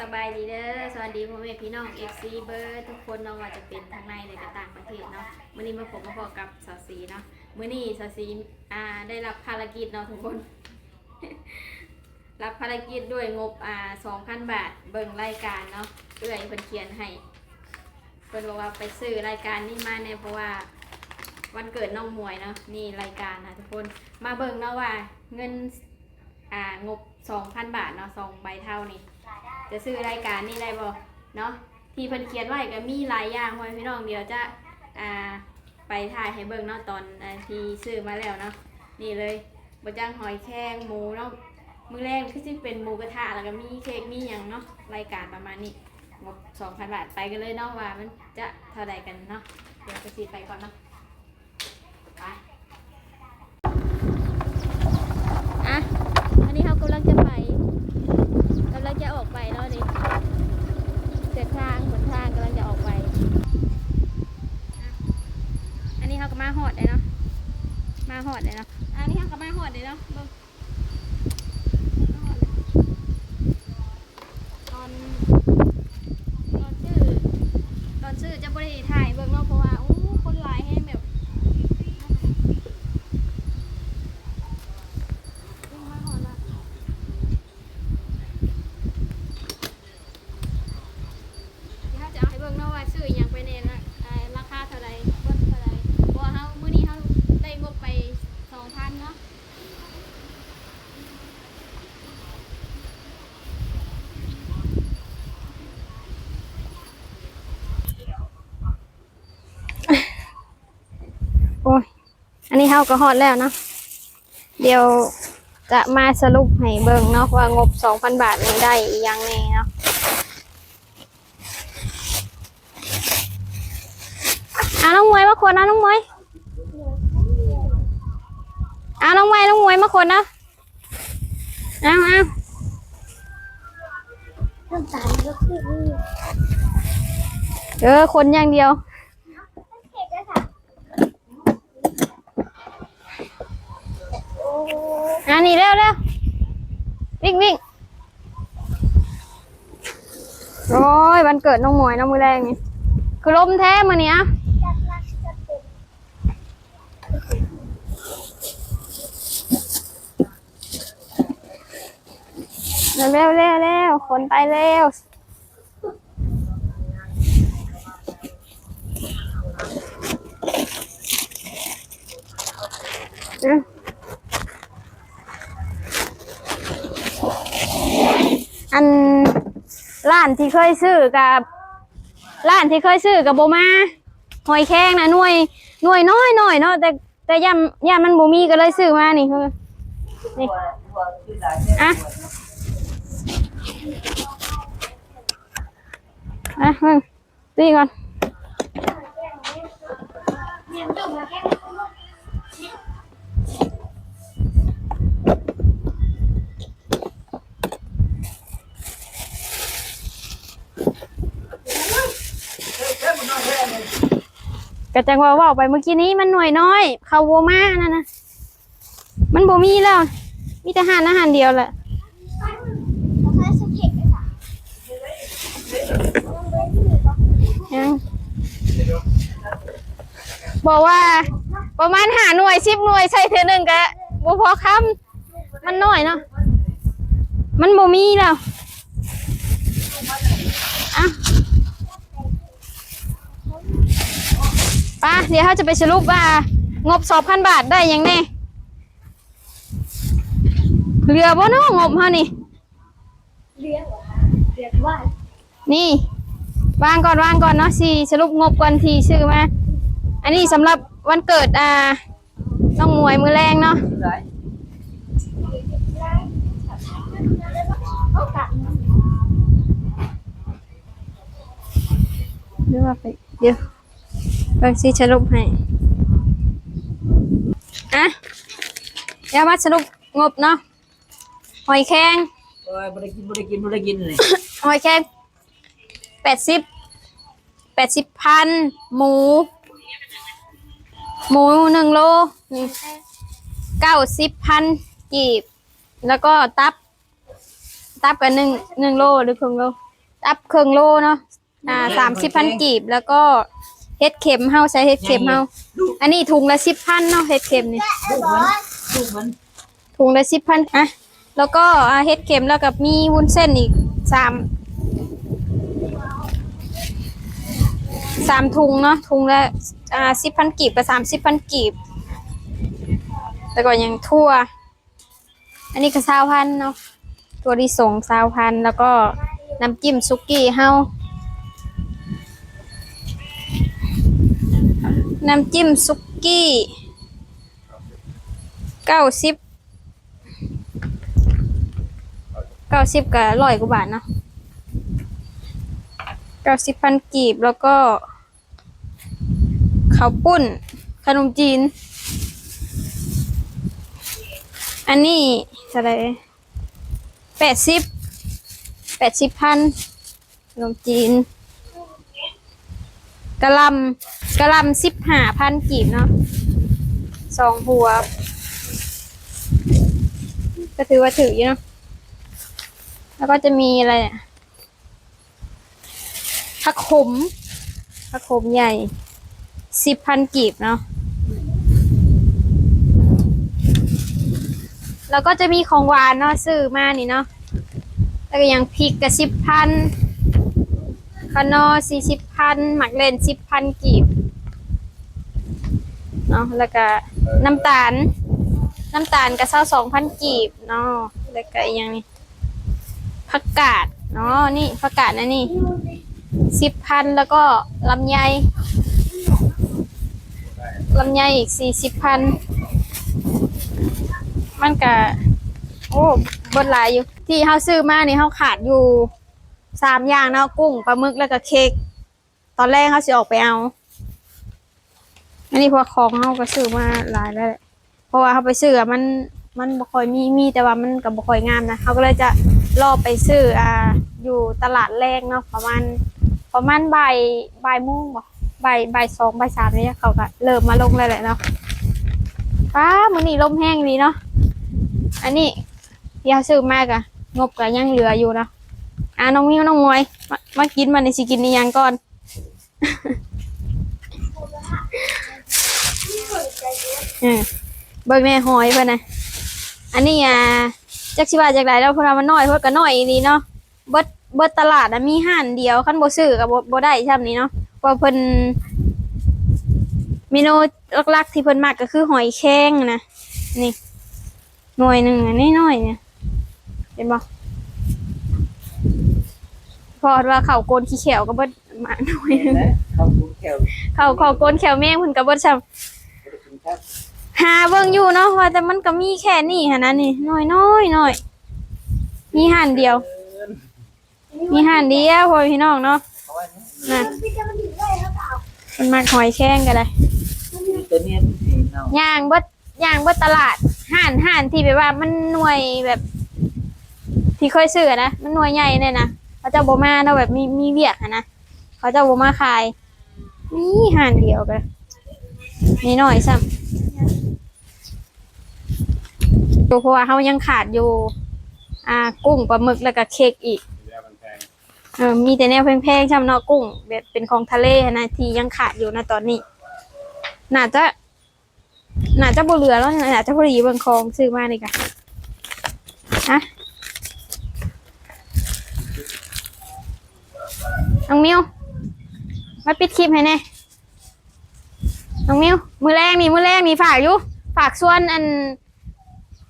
สบายดีเด้อ สวัสดีพ่อแม่พี่น้อง FC เบอร์ทุกคนเนาะว่าจะเป็นทั้งในและต่างประเทศเนาะมื้อนี้มาพบมาพอกับสาวสีเนาะมื้อนี้สาวสีอ่าได้รับภารกิจเนาะทุกคน รับภารกิจด้วยงบอ่า2,000บาทเบิ่งรายการเนาะเอื้อยเพิ่นเขียนให้เพิ่นบอกว่าไปซื้อรายการนี้มาเนี่ยเพราะว่าวันเกิดน้องมวยเนาะนี่รายการนะทุกคนมาเบิ่งเนาะว่าเงินอ่างบ2,000บาทเนาะสองใบเท่านี่ จะซื้อรายการนี่ได้บ่เนาะที่เพิ่นเขียนไว้ก็มีหลายอย่างไว้พี่น้องเดี๋ยวจะอ่าไปถ่ายให้เบิ่งเนาะตอนอที่ซื้อมาแล้วเนาะนี่เลยบะจังหอยแครงหมูเนาะมื้อแรกคือสิเป็นหมูกระทะแล้วก็มีเค้กมีหยังเนาะรายการประมาณนี้งบ2,000บาทไปกันเลยเนาะว่ามันจะเท่าใดกันเนาะเดี๋ยวจะสิไปก่อนเนาะไปอะอันนี้เขากำลังจะไป กำลังจะออกไปแล้วนี่เส้นทางหนทางกำลังจะออกไปอะอันนี้เขาก็มา หอดเลยเนาะ มาหอดเลยเนาะ อันนี้เขาก็มาหอดเลยเนาะเบิ่งมาฮอดเลยตอนตอนชื่อตอนชื่อจะบริถ่ายเบิ่งเนาะพราะว่าโอ้คนหลายแห้งแบบเบิ่งมาหอดละ เดี๋ยวเราจะเอาให้เบิ่งเนาะว่าซื้ออหยังไปในละอ่าราคาเท่าใดเบิ่งเท่าใดเพราะว่าเฮามื้อนี้เฮาได้งบไป2,000เนาะ โอ้ย อันนี้เฮาก็ฮอดแล้วเนาะเดี๋ยวจะมาสรุปให้เบิ่งเนาะว่างบ2,000บาทนี้ได้อีหยังแน่เนาะอะน้องมวยมาคนนะน้องมวยอะน้องมวยน้องมวยมาคนนะเอาเอาน้าเออคนอย่างเดียว เผ็ดเลยค่ะโอ้อะนี่เร็วเร็ววิ่งวิ่งโอ้ยวันเกิดน้องมวยน้องมือแรงนี่คือลมแท้มาเนี้ยเร็วเร็วเร็วคนไปเร็วเร็วอัน ร้านที่เคยซื้อกับร้านที่เคยซื้อกับโบมาหอยแข้งนะหน่วยหน่วยน้อยหน่อยเนาะแต่แต่ย่ำย่ำมันโบมีก็เลยซื้อมานี่คือนี่อะอะมึงตีก่อน เนี่ยจุ่มมาแค่ กระจังว่าว่าไปเมื่อกี้นี้มันหน่วยน้อย เขาโวมานั่นนะมันบ่มีแล้ว มีแต่หานอาหารเดียวแหละเราใช้สเก็ตเลยค่ะต้องเว้นที่ปะยังบอกว่า ประมาณหาหน่วยสิบหน่วยใส่เธอหนึ่งกะบ่พอคำมันน้อยเนาะมันบ่มีแล้วอะไป้าเดี๋ยวเขาจะไปสรุปว่า งบสองพันบาทได้หยังแน่เหลือบ่เนาะงบเฮานี่เลี้ยงเหรอคะเลี้ยงว่านี่วางก่อนวางก่อนเนาะสี่สรุปงบก่อนที่ซื้อมา อันนี้สำหรับวันเกิดอ่าน้องมวยมือแรงเนาะเอากลับเดี๋ยวว่าไปเดี๋ยว ไปสิสรุปให้อะเดี๋ยวมาสรุปงบเนาะหอยแครงเอ้ยบ่ได้กินบ่ได้กินบ่ได้กินเลยหอยแครงแปดสิบแปดสิบพันหมู หมูหนึ่งโลนี่เก้าสิบพันกีบ แล้วก็ตับ ตับกันหนึ่งหนึ่งโลหรือครึ่งโลอัพเครื่องโลเนาะอ่าสามสิบพันกีบแล้วก็ เฮ็ดเข็มเฮาใช้เฮ็ดเข็มเฮาอันนี้ถุงละสิบพันเนาะเฮ็ดเข็มนี่ลูกมันลูกมันถุงละสิบพันอะแล้วก็อ่าเฮ็ดเข็มแล้วกับมีวุ้นเส้นอีกสามสามถุงเนาะถุงละอ่าสิบพันกีบกับสามสิบพันกีบแล้วก็ยังทั่ว อันนี้ก็สาวพันเนาะตัวที่ส่งสาวพันแล้วก็น้ำจิ้มซุกี้เฮา น้ำจิ้มซุกี้เก้าสิบเก้าสิบกับร้อยกว่าบาทเนาะเก้าสิบพันกีบแล้วก็ข้าวปุ้น ขนมจีน อันนี้เท่าไรแปดสิบแปดสิบพันขนมจีน กระลำกระลำสิบห้าพันกีบเนาะสองหัว ก็ถือว่าถืออยู่เนาะแล้วก็จะมีอะไรอะผักขมผักขมใหญ่สิบพันกีบเนาะแล้วก็จะมีของหวานเนาะซื้อมานี่เนาะแล้วก็ยังพริกกับสิบพัน ขนอสี่สิบพันหมักเล่นสิบพันกีบเนาะแล้วก็น้ำตาล น้ำตาลกับเศร้าสองพันกีบเนาะแล้วก็อีกอย่างนี้ผักกาดเนาะนี่ผักกาดนะนี่สิบพันแล้วก็ลำไยลำไยอีกสี่สิบพันมันก็โอ้เบนหลายอยู่ ที่เฮาซื้อมานี่เฮาขาดอยู่ สามอย่างเนาะกุ้งปลาหมึกแล้วก็เค้กตอนแรกเฮาสิออกไปเอาอันนี้พวกของเฮาก็ซื้อมาหลายแล้วแหละเพราะว่าเฮาไปซื้อมันมันบ่ค่อยมีมีแต่ว่ามันก็บ่ค่อยงามนะเฮาก็เลยจะรอไปซื้ออ่าอยู่ตลาดแรกเนาะประมาณประมาณบ่ายบ่ายโมงบ่บ่ายบ่ายสองบ่ายสามเนี่ยเขาก็เริ่มมาลงแล้วแหละเนาะป้ามื้อนี้ลมแห้งดีเนาะอันนี้ยาซื้อมากอะงบก็ยังเหลืออยู่เนาะ อ่าน้องมิวน้องมวยมามากินมันในสิกินนี่ยังก่อน เออเบิ่งแม่หอยเพิ่นนะอันนี้อ่าจักสิวาจากไหนแล้วเพราะว่ามันน้อยเพิ่นก็น้อยดีเนาะเบิดเบิดตลาดอะมีห้านเดียวคันโบซื้อก็บ่บ่ได้ช่ำนี้เนาะเพราะเพิ่นเมนูหลักๆที่เพิ่นมักก็คือหอยแครงนะนี่หน่วยหนึ่งอันนี้น้อยเนี่ยเห็นบ่ พอว่าเขาโกนขี้เขียวก็เบิดมาหน่วยหนึงเขาคุ้มแก้วเขาเขาโกนแขวแมงเพิ่นก็เบิดซ้บ่ได้กินครับำหาเบิ่งอยู่เนาะว่าแต่มันก็มีแค่นี้หั่นนะนี่น้อยน้อยน้อยมีห่านเดียว มีห่านเดียวพ่อพี่น้องเนาะเขาว่าเนี่ยน่ะพี่จะมาถึงได้แล้วก็เอาเพิ่นมักหอยแครงก็ได้ตัวเนี้ยนี่เนาะย่างเบิดย่างเบิดตลาดห่านห่านที่แบบว่ามันหน่วยแบบ ที่เคยซื้ออะนะมันหน่วยใหญ่เนี่ยนะ เขาเจะบ่มาเนาะแบบมีมีเวียกอะนะเขาเจะบ่มาขาย นี่ห่านเดียวกันนี่หน่อยซ้ำเพราะว่าเขายังขาดอยู่ อ่ากุ้งปลาหมึกแล้วก็เค้กอีกเออมีแต่แนวแพงๆช่ำเนาะกุ้งแบบเป็นของทะเลนะที่ยังขาดอยู่นะตอนนี้ น่าจะ น่าจะบ่เหลือแล้วน่าจะพอดีเบิ่งของซื้อมานี่กะฮะ น้องมิวมาปิดคลิปให้แน่น้องมิวมือแรกนี่มือแรกนี่ฝากอยู่ฝากส่วนอัน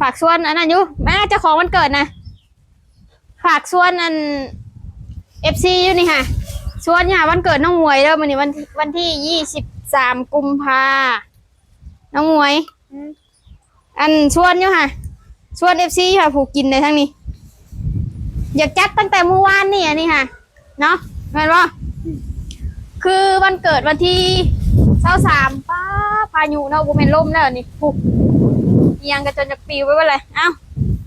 ฝากส่วนอันนั้นอยู่แม่เจ้าของวันเกิดนะฝากส่วนอันเอฟซีอยู่นี่ค่ะส่วนเนี่ยวันเกิดน้องมวยเด้อมันนี่วันวันที่ยี่สิบสามกุมภาน้องหมวย อันชวนอยู่ค่ะชวนเอฟซีค่ะผูกกินในทั้งนี้ อยากจัดตั้งแต่เมื่อวานนี่อันนี้ค่ะ เนาะ เห็นปะคือวันเกิดวันที่เช้าสามป้าพายุเนาะบุเป็นลมแล้วนี่ผูกเอียังกระจนจะปลิวไปว่าเลยเอ้า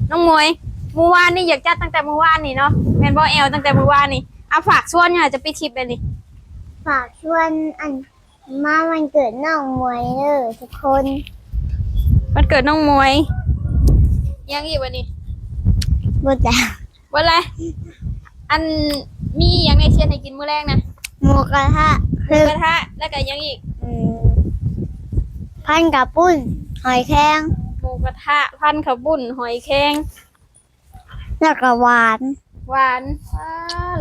น้องหมวยเมื่อวานนี่อยากจัดตั้งแต่เมื่อวานนี่เนาะแมนบอแอลตั้งแต่เมื่อวานนี่เอาฝากชวนเนี่ยจะไปทิปเลยนี่ฝากชวนอันมาวันเกิดน้องมวยเด้อทุกคนวันเกิดน้องหมวย ยังอีกวันนี้บ่จ้าวันอะไรอัน มีอย่างในเชียนให้กินมื้อแรกนะหมูกระทะหมูกระทะแล้วก็ยังอีกอืมพันกับปุ้น หอยแครงหมูกระทะพันข้าวบุญหอยแครงแล้วก็หวาน หวานอ่า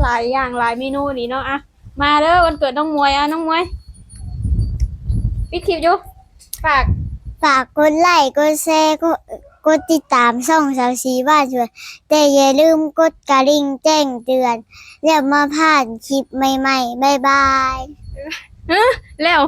หลายอย่างหลายเมนูนี่เนาะอะมาเด้อวันเกิดน้องมวยอะน้องมวยปิดคลิปอยู่ฝากฝากกดไลค์กดแชร์กดก ดติดตามช่องสาวสีบ้านชวนแต่อย่าลืมกดกระดิ่งแจ้งเตือน แล้วมาผ่านคลิปใหม่ๆ บ๊ายบายแล้ว